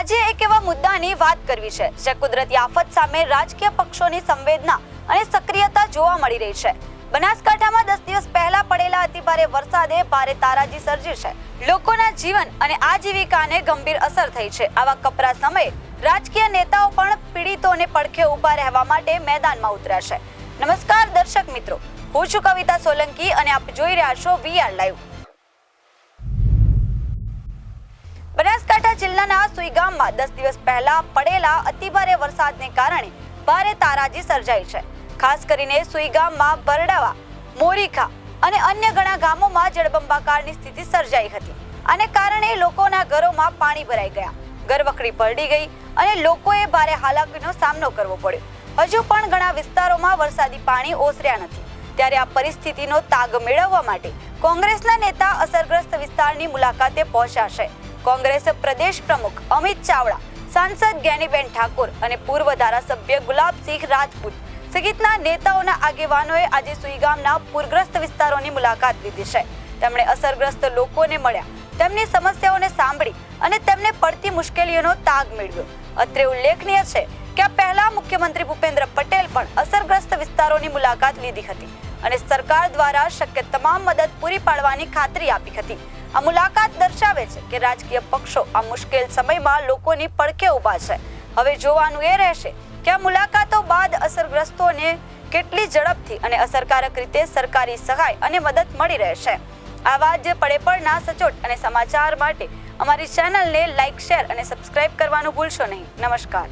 આજે એક એવા મુદ્દાની વાત કરવી છે, જે કુદરતી આફત સામે રાજકીય પક્ષોની સંવેદના અને સક્રિયતા જોવા મળી રહી છે. બનાસકાંઠામાં દસ દિવસ પહેલા પડેલા અતિભારે વરસાદે ભારે તારાજી સર્જી છે. લોકોના જીવન અને આજીવિકાને ગંભીર અસર થઈ છે. આવા કપરા સમયે રાજકીય નેતાઓ પણ પીડિતોને પડખે ઊભા રહેવા માટે મેદાનમાં ઉતર્યા છે. નમસ્કાર દર્શક મિત્રો. હું છું કવિતા સોલંકી અને આપ જોઈ રહ્યા છો વીઆર લાઈવ જિલ્લાના સુઈ ગામમાં દસ દિવસ પહેલા પડેલા અતિભારે વરસાદને કારણે ભારે તારાજી સર્જાઈ છે. ખાસ કરીને સુઈ ગામમાં બરડાવા મોરીખા અને અન્ય ઘણા ગામોમાં જળબંબાકારની સ્થિતિ સર્જાઈ હતી આને કારણે લોકોના ઘરોમાં પાણી ભરાઈ ગયા. ઘરવખરી પલડી ગઈ અને લોકોએ ભારે હાલાકીનો સામનો કરવો પડ્યો. હજુ પણ ઘણા વિસ્તારોમાં વરસાદી પાણી ઓસર્યા નથી. ત્યારે આ પરિસ્થિતિનો તાગ મેળવવા માટે કોંગ્રેસના નેતા અસરગ્રસ્ત વિસ્તારની મુલાકાતે પહોંચ્યા છે. કોંગ્રેસ પ્રદેશ પ્રમુખ અમિત ચાવડા, સાંસદ જ્ઞાનીબેન ઠાકોર અને પૂર્વ ધારાસભ્ય ગુલાબસિંહ રાજપૂત સહિતના નેતાઓના આગેવાનોએ આજે સુઈગામના પૂરગ્રસ્ત વિસ્તારોની મુલાકાત લીધી છે. તેમણે અસરગ્રસ્ત લોકોને મળ્યા, તેમની સમસ્યાઓને સાંભળી અને તેમને પડતી મુશ્કેલીઓનો તાગ મેળવ્યો. અત્રે ઉલ્લેખનીય છે કે પહેલા મુખ્યમંત્રી ભૂપેન્દ્ર પટેલ પણ અસરગ્રસ્ત વિસ્તારોની મુલાકાત લીધી હતી અને સરકાર દ્વારા શક્ય તમામ મદદ પૂરી પાડવાની ખાતરી આપી હતી. આ મુલાકાત દર્શાવે છે કે રાજકીય પક્ષો આ મુશ્કેલ સમયમાં લોકોની પડખે ઊભા છે. હવે જોવાનું એ રહેશે કે આ મુલાકાતો બાદ અસરગ્રસ્તોને કેટલી ઝડપથી અને અસરકારક રીતે સરકારી સહાય અને મદદ મળી રહેશે. આવા જ પડેપડના સચોટ અને સમાચાર માટે અમારી ચેનલને લાઇક શેર અને સબસ્ક્રાઇબ કરવાનું ભૂલશો નહીં. નમસ્કાર.